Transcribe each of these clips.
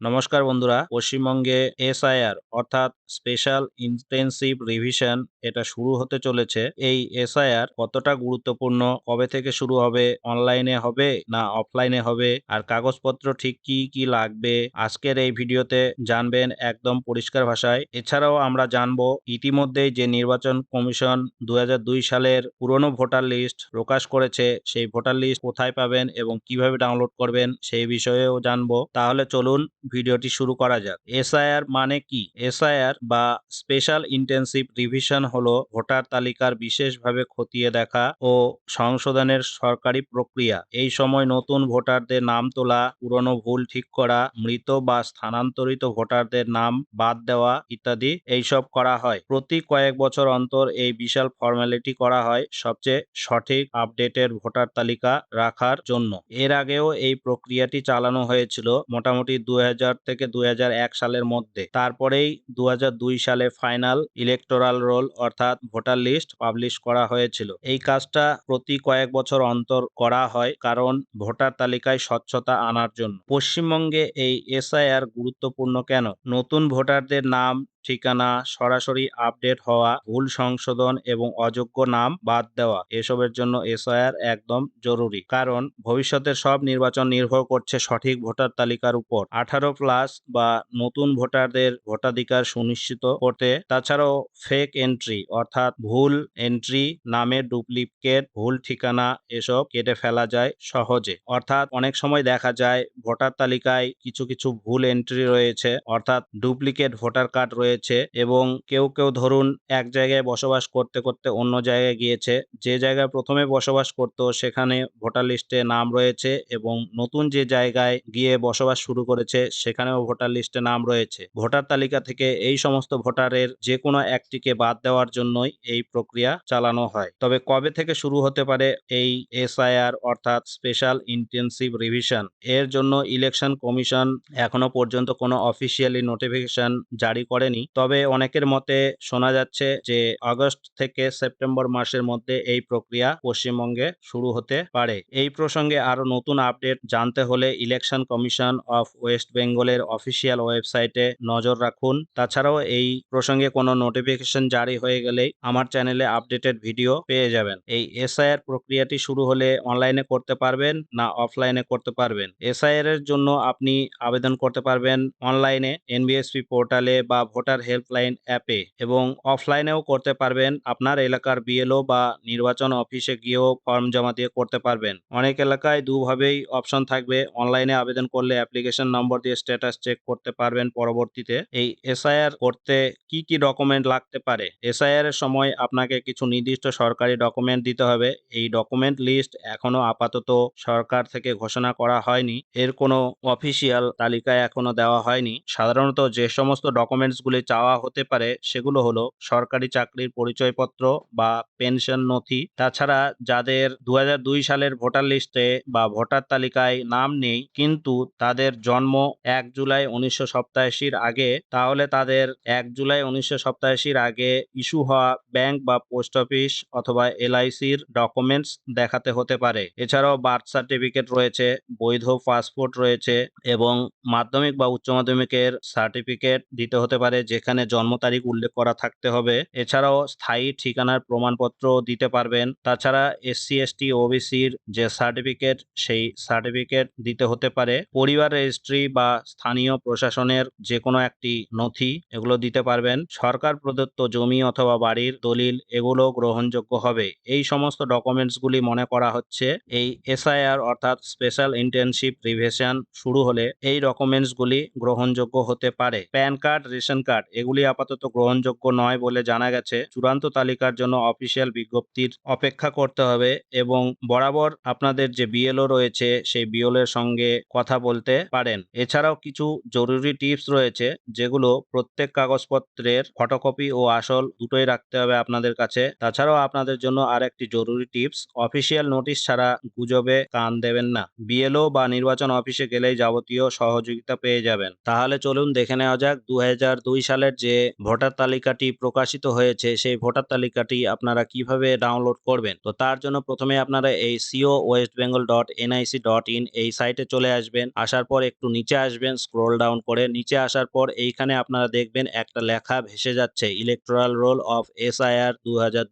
নমস্কার বন্ধুরা পশ্চিমবঙ্গে এসআইআর অর্থাৎ স্পেশাল ইন্টেন্সিভ রিভিশন এটা শুরু হতে চলেছে। এই এসআইআর কতটা গুরুত্বপূর্ণ? কবে থেকে শুরু হবে? অনলাইনে হবে না অফলাইনে হবে? আর কাগজপত্র ঠিক কি কি লাগবে? আজকের এই ভিডিওতে জানবেন একদম পরিষ্কার ভাষায়। এছাড়াও আমরা জানব ইতিমধ্যেই যে নির্বাচন কমিশন দুই হাজার দুই সালের পুরনো ভোটার লিস্ট প্রকাশ করেছে। সেই ভোটার লিস্ট কোথায় পাবেন এবং কীভাবে ডাউনলোড করবেন সেই বিষয়েও জানব। তাহলে চলুন ভিডিওটি শুরু করা যাক। এসআইআর মানে কি? এসআইআর বা স্পেশাল ইন্টেন্সিভ রিভিশন হলো ভোটার তালিকার বিশেষভাবে খতিয়ে দেখা ও সংশোধনের সরকারি প্রক্রিয়া। এই সময় নতুন ভোটারদের নাম তোলা, পুরনো ভুল ঠিক করা, মৃত বা স্থানান্তরিত ভোটারদের নাম বাদ দেওয়া ইত্যাদি এইসব করা হয়। প্রতি কয়েক বছর অন্তর এই বিশাল ফর্মালিটি করা হয় সবচেয়ে সঠিক আপডেটের ভোটার তালিকা রাখার জন্য। এর আগেও এই প্রক্রিয়াটি চালানো হয়েছিল মোটামুটি দুই হাজার থেকে দু হাজার এক সালের মধ্যে। তারপরেই দুই হাজার সালে ফাইনাল ইলেকটোরাল রোল অর্থাৎ ভোটার লিস্ট পাবলিশ করা হয়েছিল। এই কাজটা প্রতি কয়েক বছর অন্তর করা হয় কারণ ভোটার তালিকায় স্বচ্ছতা আনার জন্য। পশ্চিমবঙ্গে এই এসআইআর গুরুত্বপূর্ণ কেন? নতুন ভোটারদের নাম ঠিকানা, সরাসরি আপডেট হওয়া, ভুল সংশোধন এবং অযোগ্য নাম বাদ দেওয়া, এসবের জন্য এসআইআর একদম জরুরি। কারণ ভবিষ্যতের সব নির্বাচন নির্ভর করছে সঠিক ভোটার তালিকার উপর। আঠারো প্লাস বা নতুন ভোটারদের ভোটাধিকার সুনিশ্চিত করতে, তাছাড়াও ফেক এন্ট্রি অর্থাৎ ভুল এন্ট্রি নামের ডুপ্লিকেট ভুল ঠিকানা এসব কেটে ফেলা যায় সহজে। অর্থাৎ, অনেক সময় দেখা যায় ভোটার তালিকায় কিছু কিছু ভুল এন্ট্রি রয়েছে, অর্থাৎ ডুপ্লিকেট ভোটার কার্ড রয়েছে এবং কেউ কেউ ধরুন এক জায়গায় বসবাস করতে করতে অন্য জায়গায় গিয়েছে। যে জায়গায় প্রথমে বসবাস করতো সেখানে ভোটার লিস্টে নাম রয়েছে এবং নতুন যে জায়গায় গিয়ে বসবাস শুরু করেছে সেখানেও ভোটার লিস্টে নাম রয়েছে। ভোটার তালিকা থেকে এই সমস্ত ভোটারের যে কোনো একটিকে বাদ দেওয়ার জন্যই এই প্রক্রিয়া চালানো হয়। তবে কবে থেকে শুরু হতে পারে এই এসআইআর অর্থাৎ স্পেশাল ইন্টেন্সিভ রিভিশন এর জন্য ইলেকশন কমিশন এখনও পর্যন্ত কোনো অফিসিয়ালি নোটিফিকেশন জারি করেনি। তবে অনেকের মতে শোনা যাচ্ছে যে আগস্ট থেকে সেপ্টেম্বর মাসের মধ্যে এই প্রক্রিয়া পশ্চিমবঙ্গে শুরু হতে পারে। এই প্রসঙ্গে আরও নতুন আপডেট জানতে হলে ইলেকশন কমিশন অফ ওয়েস্ট বেঙ্গলের অফিসিয়াল ওয়েবসাইটে নজর রাখুন। তাছাড়াও এই প্রসঙ্গে কোনো নোটিফিকেশন জারি হয়ে গেলেই আমার চ্যানেলে আপডেটেড ভিডিও পেয়ে যাবেন। এই এসআইআর প্রক্রিয়াটি শুরু হলে অনলাইনে করতে পারবেন না অফলাইনে করতে পারবেন। এসআইআর এর জন্য আপনি আবেদন করতে পারবেন অনলাইনে, এনবিএসপি পোর্টালে বা ভোটার হেল্পলাইন অ্যাপে এবং অফলাইনেও করতে পারবেন। আপনার এলাকার বিএলও বা নির্বাচন অফিসে গিয়েও ফর্ম জমা দিয়ে করতে পারবেন। অনেক এলাকায় দুভাবেই অপশন থাকবে। অনলাইনে আবেদন করলে অ্যাপ্লিকেশন নম্বর দিয়ে স্ট্যাটাস চেক করতে পারবেন পরবর্তীতে। এই এসআইআর করতে কি কি ডকুমেন্ট লাগতে পারে? এসআইআর এর সময় আপনাকে কিছু নির্দিষ্ট সরকারি ডকুমেন্ট দিতে হবে। এই ডকুমেন্ট লিস্ট এখনও আপাতত সরকার থেকে ঘোষণা করা হয়নি। এর কোনো অফিসিয়াল তালিকায় এখনও দেওয়া হয়নি। সাধারণত যে সমস্ত ডকুমেন্টসগুলি চাওয়া হতে পারে সেগুলো হলো সরকারি চাকরির পরিচয়পত্র বা পেনশন নথি। তাছাড়া যাদের দু হাজার দুই সালের ভোটার লিস্টে বা ভোটার তালিকায় নাম নেই কিন্তু তাদের জন্ম এক জুলাই উনিশশো সপ্তাশির আগে, তাহলে তাদের এক জুলাই উনিশশো সপ্তাশির আগে ইস্যু হওয়া ব্যাংক বা পোস্ট অফিস অথবা এলআইসির ডকুমেন্টস দেখাতে হতে পারে। এছাড়াও বার্থ সার্টিফিকেট রয়েছে, বৈধ পাসপোর্ট রয়েছে এবং মাধ্যমিক বা উচ্চ মাধ্যমিকের সার্টিফিকেট দিতে হতে পারে যেখানে জন্ম তারিখ উল্লেখ করা থাকতে হবে। এছাড়াও স্থায়ী ঠিকানার প্রমাণপত্র দিতে পারবেন। তাছাড়া এসসি এসটি ওবিসির যে সার্টিফিকেট সেই সার্টিফিকেট দিতে হতে পারে। পরিবার রেজিস্ট্রি বা স্থানীয় প্রশাসনের যে কোনো একটি নথি এগুলো দিতে পারবেন। সরকার প্রদত্ত জমি অথবা বাড়ির দলিল এগুলো গ্রহণযোগ্য হবে। এই সমস্ত ডকুমেন্টসগুলি মনে করা হচ্ছে। এই এসআইআর অর্থাৎ স্পেশাল ইন্টার্নশিপ রিভিশন শুরু হলে এই ডকুমেন্টসগুলি গ্রহণযোগ্য হতে পারে। প্যান কার্ড রেশন কার্ড এগুলি আপাতত গ্রহণযোগ্য নয় বলে জানা গেছে। চূড়ান্ত তালিকার জন্য অফিসিয়াল বিজ্ঞপ্তির অপেক্ষা করতে হবে এবং বরাবর আপনাদের যে বিএলও রয়েছে, সেই বিএল এর সঙ্গে কথা বলতে পারেন। এছাড়াও কিছু জরুরি টিপস রয়েছে, যেগুলো প্রত্যেক কাগজপত্রের ফটোকপি ও আসল দুটোই রাখতে হবে আপনাদের কাছে। তাছাড়াও আপনাদের জন্য আর একটি জরুরি টিপস, অফিসিয়াল নোটিশ ছাড়া গুজবে কান দেবেন না। বিএলও বা নির্বাচন অফিসে গেলেই যাবতীয় সহযোগিতা পেয়ে যাবেন। তাহলে চলুন দেখে নেওয়া যাক দু হাজার দুই সালের যে ভোটার তালিকাটি প্রকাশিত হয়েছে, সেই ভোটার তালিকাটি আপনারা কীভাবে ডাউনলোড করবেন? তো তার জন্য প্রথমে আপনারা এই CEO West Bengal dot NIC dot in এই সাইটে চলে আসবেন। আসার পর একটু নিচে আসবেন স্ক্রোল ডাউন করে নিচে আসার পর এইখানে আপনারা দেখবেন একটা লেখা ভেসে যাচ্ছে ইলেকট্রাল রোল অফ এসআইআর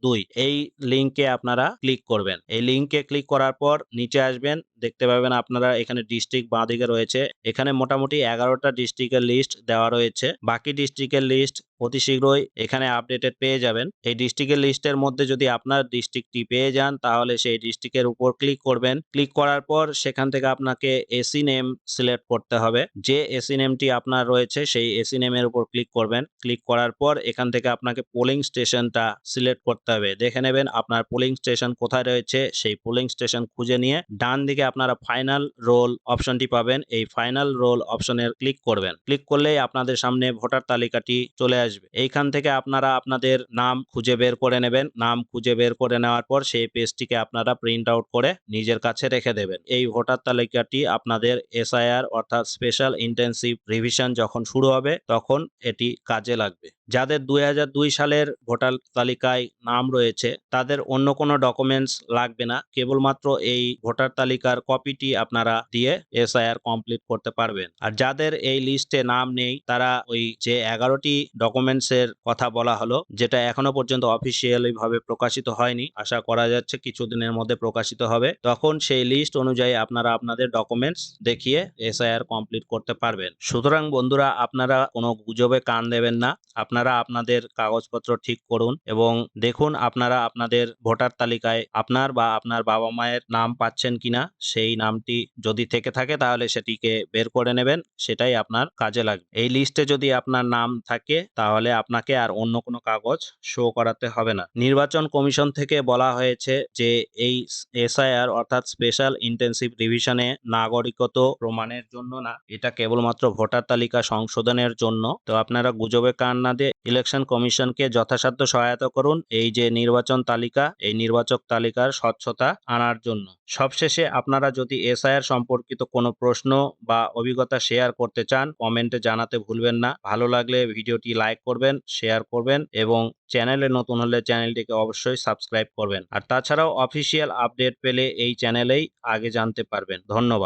দু এই লিঙ্কে আপনারা ক্লিক করবেন। এই লিঙ্কে ক্লিক করার পর নিচে আসবেন দেখতে পাবেন আপনারা এখানে ডিস্ট্রিক্ট বাঁদিকে রয়েছে। এখানে মোটামুটি এগারোটা ডিস্ট্রিক্টের লিস্ট দেওয়া রয়েছে। বাকি ডিস্ট্রিক্টের লিস্ট অতি শীঘ্রই এখানে আপডেটেড পেয়ে যাবেন। এই ডিস্ট্রিক্টের লিস্টের মধ্যে যদি আপনার ডিস্ট্রিক্টটি পেয়ে যান, তাহলে সেই ডিস্ট্রিক্টের উপর ক্লিক করবেন। ক্লিক করার পর সেখান থেকে আপনাকে এসি নেম সিলেক্ট করতে হবে। যে এসি নেমটি আপনার রয়েছে, সেই এসি নেমের উপর ক্লিক করবেন। ক্লিক করার পর এখান থেকে আপনাকে পোলিং স্টেশনটা সিলেক্ট করতে হবে। দেখে নেবেন আপনার পোলিং স্টেশন কোথায় রয়েছে, সেই পোলিং স্টেশন খুঁজে নিয়ে ডান দিকে আপনারা ফাইনাল রোল অপশনটি পাবেন। এই ফাইনাল রোল অপশনের ক্লিক করবেন। ক্লিক করলেই আপনাদের সামনে ভোটার তালিকাটি চলে আসবে। এইখান থেকে আপনারা আপনাদের নাম খুঁজে বের করে নেবেন। নাম খুঁজে বের করে নেওয়ার পর সেই পেজটিকে আপনারা প্রিন্ট আউট করে নিজের কাছে রেখে দেবেন। এই ভোটার তালিকাটি আপনাদের এসআইআর অর্থাৎ স্পেশাল ইন্টেন্সিভ রিভিশন যখন শুরু হবে, তখন এটি কাজে লাগবে। যাদের দুই হাজার দুই সালের ভোটার তালিকায় নাম রয়েছে, তাদের অন্য কোনো ডকুমেন্টস লাগবে না। কেবলমাত্র এই ভোটার তালিকার কপিটি আপনারা দিয়ে এসআইআর কমপ্লিট করতে পারবেন। আর যাদের এই লিস্টে নাম নেই, তারা ওই যে এগারোটি ডকুমেন্টস এর কথা বলা হলো, যেটা এখনও পর্যন্ত অফিসিয়ালি ভাবে প্রকাশিত হয়নি, আশা করা যাচ্ছে কিছুদিনের মধ্যে প্রকাশিত হবে, তখন সেই লিস্ট অনুযায়ী আপনারা আপনাদের ডকুমেন্টস দেখিয়ে এসআইআর কমপ্লিট করতে পারবেন। সুতরাং বন্ধুরা, আপনারা কোনো গুজবে কান দেবেন না। আপনারা আপনাদের কাগজপত্র ঠিক করুন এবং দেখুন আপনারা আপনাদের ভোটার তালিকায় আপনার বা আপনার বাবা মায়ের নাম পাচ্ছেন কিনা, সেই নামটি যদি থেকে থাকে তাহলে সেটিকে বের করে নেবেন, সেটাই আপনার কাজে লাগবে। এই লিস্টে যদি আপনার নাম থাকে তাহলে আপনাকে আর অন্য কোনো কাগজ শো করাতে হবে না। নির্বাচন কমিশন থেকে বলা হয়েছে যে এই এসআইআর অর্থাৎ স্পেশাল ইন্টেন্সিভ রিভিশনে নাগরিকত্ব প্রমাণের জন্য না, এটা কেবলমাত্র ভোটার তালিকা সংশোধনের জন্য। তো আপনারা গুজবে কান না দিয়ে ইলেকশন কমিশনকে যথাসাধ্য সহায়তা করুন। এই যে নির্বাচন তালিকা, এই নির্বাচক তালিকার স্বচ্ছতা আনার জন্য। সবশেষে আপনারা যদি এসআইআর সম্পর্কিত কোনো প্রশ্ন বা অভিজ্ঞতা শেয়ার করতে চান, কমেন্টে জানাতে ভুলবেন না। ভালো লাগলে ভিডিওটি লাইক করবেন, শেয়ার করবেন এবং চ্যানেলে নতুন হলে চ্যানেলটিকে অবশ্যই সাবস্ক্রাইব করবেন। আর তাছাড়াও অফিসিয়াল আপডেট পেলে এই চ্যানেলেই আগে জানতে পারবেন। ধন্যবাদ।